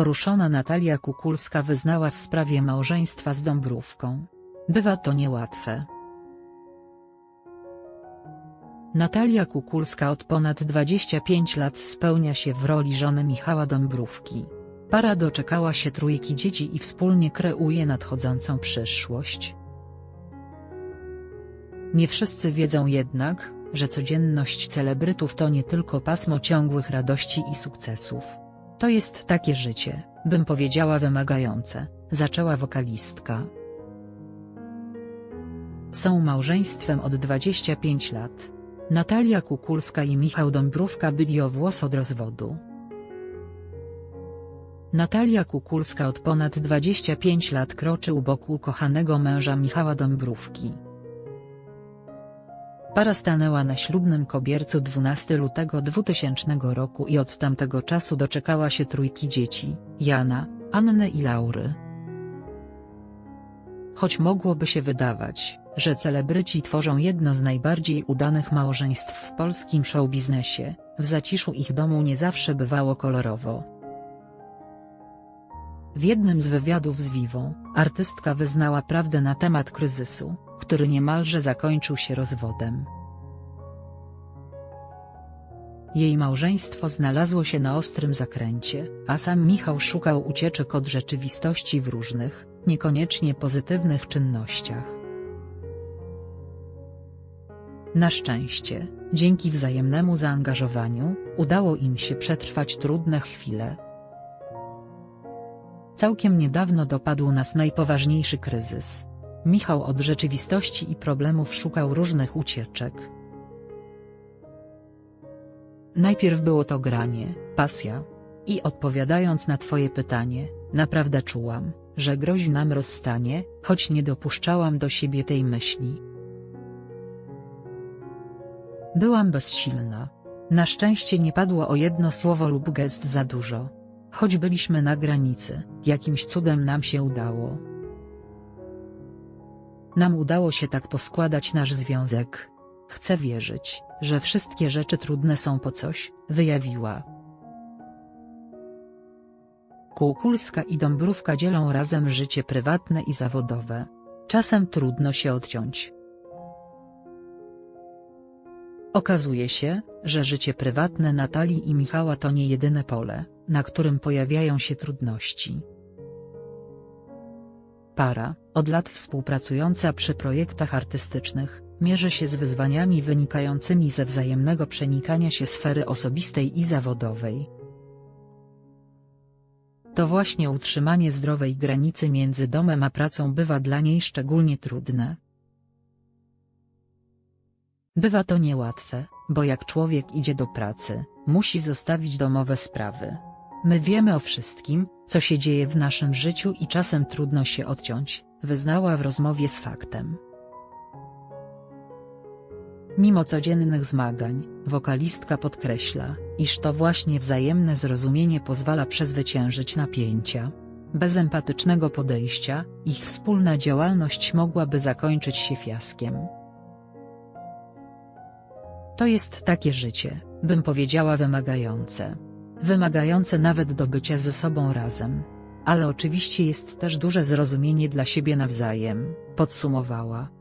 Poruszona Natalia Kukulska wyznała w sprawie małżeństwa z Dąbrówką. Bywa to niełatwe. Natalia Kukulska od ponad 25 lat spełnia się w roli żony Michała Dąbrówki. Para doczekała się trójki dzieci i wspólnie kreuje nadchodzącą przyszłość. Nie wszyscy wiedzą jednak, że codzienność celebrytów to nie tylko pasmo ciągłych radości i sukcesów. To jest takie życie, bym powiedziała wymagające, zaczęła wokalistka. Są małżeństwem od 25 lat. Natalia Kukulska i Michał Dąbrówka byli o włos od rozwodu. Natalia Kukulska od ponad 25 lat kroczy u boku ukochanego męża Michała Dąbrówki. Para stanęła na ślubnym kobiercu 12 lutego 2000 roku i od tamtego czasu doczekała się trójki dzieci, Jana, Anny i Laury. Choć mogłoby się wydawać, że celebryci tworzą jedno z najbardziej udanych małżeństw w polskim showbiznesie, w zaciszu ich domu nie zawsze bywało kolorowo. W jednym z wywiadów z Vivą, artystka wyznała prawdę na temat kryzysu, który niemalże zakończył się rozwodem. Jej małżeństwo znalazło się na ostrym zakręcie, a sam Michał szukał ucieczek od rzeczywistości w różnych, niekoniecznie pozytywnych czynnościach. Na szczęście, dzięki wzajemnemu zaangażowaniu, udało im się przetrwać trudne chwile. Całkiem niedawno dopadł nas najpoważniejszy kryzys. Michał od rzeczywistości i problemów szukał różnych ucieczek. Najpierw było to granie, pasja. I odpowiadając na twoje pytanie, naprawdę czułam, że grozi nam rozstanie, choć nie dopuszczałam do siebie tej myśli. Byłam bezsilna. Na szczęście nie padło o jedno słowo lub gest za dużo. Choć byliśmy na granicy, jakimś cudem nam się udało. Nam udało się tak poskładać nasz związek. Chcę wierzyć, że wszystkie rzeczy trudne są po coś, wyjawiła. Kukulska i Dąbrówka dzielą razem życie prywatne i zawodowe. Czasem trudno się odciąć. Okazuje się, że życie prywatne Natalii i Michała to nie jedyne pole, na którym pojawiają się trudności. Para, od lat współpracująca przy projektach artystycznych, mierzy się z wyzwaniami wynikającymi ze wzajemnego przenikania się sfery osobistej i zawodowej. To właśnie utrzymanie zdrowej granicy między domem a pracą bywa dla niej szczególnie trudne. Bywa to niełatwe, bo jak człowiek idzie do pracy, musi zostawić domowe sprawy. My wiemy o wszystkim, co się dzieje w naszym życiu i czasem trudno się odciąć, wyznała w rozmowie z faktem. Mimo codziennych zmagań, wokalistka podkreśla, iż to właśnie wzajemne zrozumienie pozwala przezwyciężyć napięcia. Bez empatycznego podejścia, ich wspólna działalność mogłaby zakończyć się fiaskiem. To jest takie życie, bym powiedziała wymagające. Wymagające nawet do bycia ze sobą razem. Ale oczywiście jest też duże zrozumienie dla siebie nawzajem, podsumowała.